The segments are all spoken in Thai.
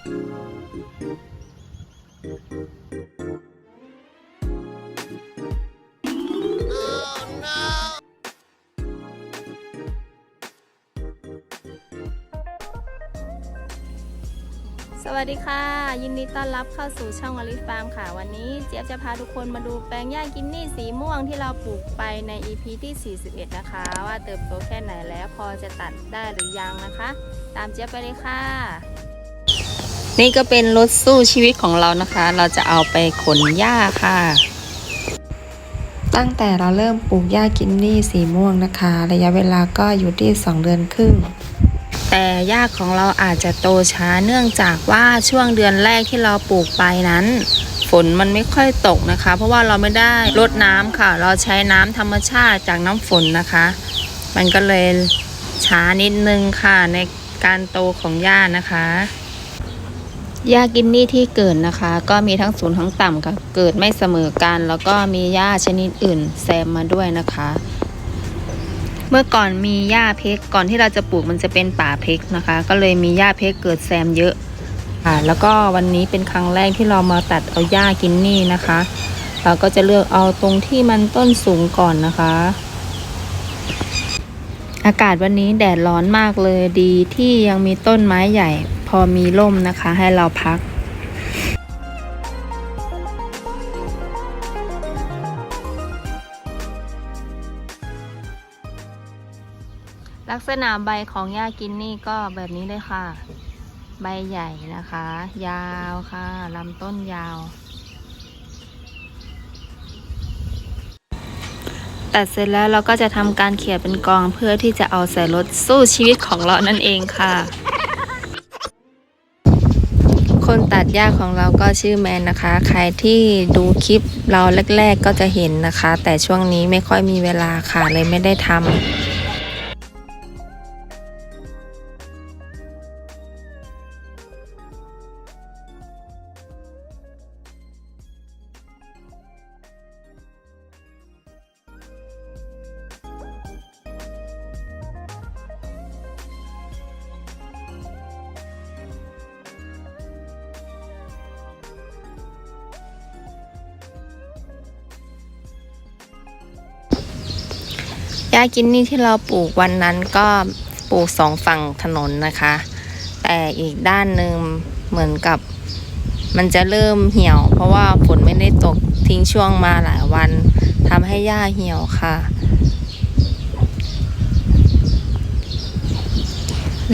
สวัสดีค่ะ ยินดีต้อนรับเข้าสู่ช่องอลิฟฟาร์มค่ะ วันนี้เจี๊ยบจะพาทุกคนมาดูแปลงหญ้ากินนี่สีม่วงที่เราปลูกไปใน EP ที่ 41 นะคะ ว่าเติบโตแค่ไหนแล้วพอจะตัดได้หรือยังนะคะ ตามเจี๊ยบไปเลยค่ะ นี่ก็เป็นรถสู้ชีวิตของเรานะคะ เราจะเอาไปขนหญ้าค่ะ ตั้งแต่เราเริ่มปลูกหญ้ากินนี่สีม่วงนะคะ ระยะเวลาก็อยู่ที่ 2 เดือนครึ่งแต่หญ้าของเราอาจจะโตช้าเนื่องจากว่าช่วงเดือนแรกที่เราปลูกไปนั้น ฝนมันไม่ค่อยตกนะคะ เพราะว่าเราไม่ได้รดน้ำค่ะ เราใช้น้ำธรรมชาติจากน้ำฝนนะคะ มันก็เลยช้านิดนึงค่ะในการโตของหญ้านะคะ หญ้ากินนี่ที่เกิดนะคะ ก็มีทั้งสูงทั้งต่ำค่ะเกิดไม่เสมอกัน แล้วก็มีหญ้าชนิดอื่นแซมมาด้วยนะคะ เมื่อก่อนมีหญ้าเพกก่อนที่เราจะปลูกมันจะเป็นป่าเพกนะคะ ก็เลยมีหญ้าเพกเกิดแซมเยอะค่ะแล้วก็วันนี้เป็นครั้งแรกที่เรามาตัดเอาหญ้ากินนี่นะคะ เราก็จะเลือกเอาตรงที่มันต้นสูงก่อนนะคะ อากาศวันนี้แดดร้อนมากเลยดีที่ยังมีต้นไม้ใหญ่ พอมีร่มนะคะ ให้เราพักลักษณะใบของหญ้ากินนี่ก็แบบนี้เลยค่ะ ใบใหญ่นะคะ ยาวค่ะลำต้นยาว ตัดเสร็จแล้วเราก็จะทำการเขี่ยเป็นกองเพื่อที่จะเอาใส่รถสู้ชีวิตของเรานั่นเองค่ะ คนตัดหญ้าของเราก็ชื่อแมนนะคะ ใครที่ดูคลิปเราแรก ๆ ก็จะเห็นนะคะ แต่ช่วงนี้ไม่ค่อยมีเวลาค่ะเลยไม่ได้ทำ หญ้ากินนี่ที่เราปลูกวันนั้นก็ปลูกสองฝั่งถนนนะคะ แต่อีกด้านหนึ่งเหมือนกับ มันจะเริ่มเหี่ยว เพราะว่าฝนไม่ได้ตกทิ้งช่วงมาหลายวันทำให้หญ้าเหี่ยวค่ะ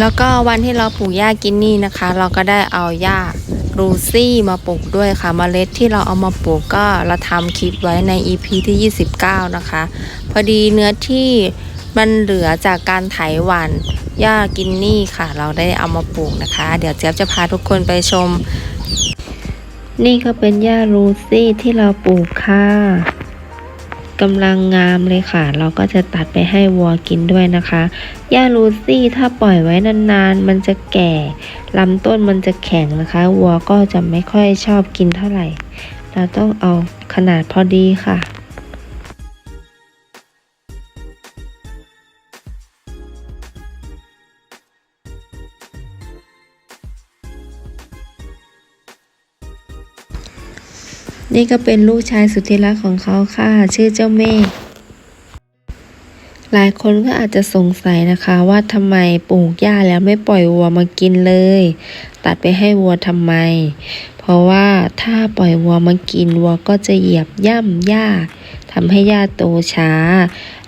แล้วก็วันที่เราปลูกหญ้ากินนี่นะคะ เราก็ได้เอาหญ้า รูซี่มาปลูกด้วยค่ะเมล็ดที่เราเอามาปลูกก็เราทำคลิปไว้ใน EP ที่ 29 นะคะ พอดีเนื้อที่มันเหลือจากการไถหวานหญ้ากินนี่ค่ะ เราได้เอามาปลูกนะคะ เดี๋ยวเจี๊ยบจะพาทุกคนไปชม นี่ก็เป็นหญ้ารูซี่ที่เราปลูกค่ะ กำลังงามเลยค่ะ เราก็จะตัดไปให้วัวกินด้วยนะคะหญ้าลูซี่ถ้าปล่อยไว้นานๆ มันจะแก่ลำต้นมันจะแข็งนะคะ วัวก็จะไม่ค่อยชอบกินเท่าไหร่ เราต้องเอาขนาดพอดีค่ะ นี่ก็เป็นลูกชายสุดที่รักของเขาค่ะ ชื่อเจ้าเมฆหลายคนก็อาจจะสงสัยนะคะว่าทำไมปลูกหญ้าแล้วไม่ปล่อยวัวมากินเลย ตัดไปให้วัวทำไม เพราะว่าถ้าปล่อยวัวมากินวัวก็จะเหยียบย่ำหญ้าทำให้หญ้าโตช้า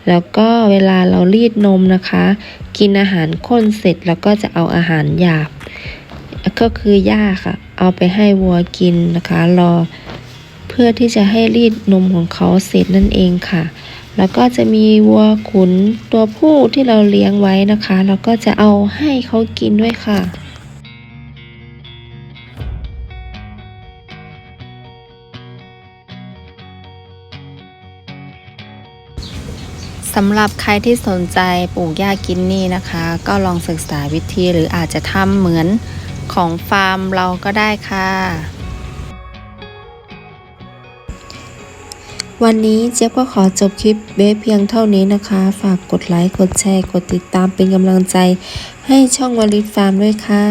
แล้วก็เวลาเรารีดนมนะคะ กินอาหารข้นเสร็จแล้วก็จะเอาอาหารหยาบ ก็คือหญ้าค่ะ เอาไปให้วัวกินนะคะ รอ เพื่อที่จะให้รีดนมของเขาเสร็จนั่นเองค่ะ แล้วก็จะมีวัวขุนตัวผู้ที่เราเลี้ยงไว้นะคะแล้วก็จะเอาให้เขากินด้วยค่ะสำหรับใครที่สนใจปลูกหญ้ากินนี่นะคะ ก็ลองศึกษาวิธีหรืออาจจะทำเหมือนของฟาร์มเราก็ได้ค่ะ วันนี้เจี๊ยบก็ขอจบคลิปเบสเพียงเท่านี้นะคะ ฝากกดไลค์ กดแชร์ กดติดตามเป็นกำลังใจ ให้ช่องวลิตฟาร์มด้วยค่ะ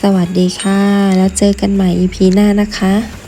สวัสดีค่ะ แล้วเจอกันใหม่ EP หน้านะคะ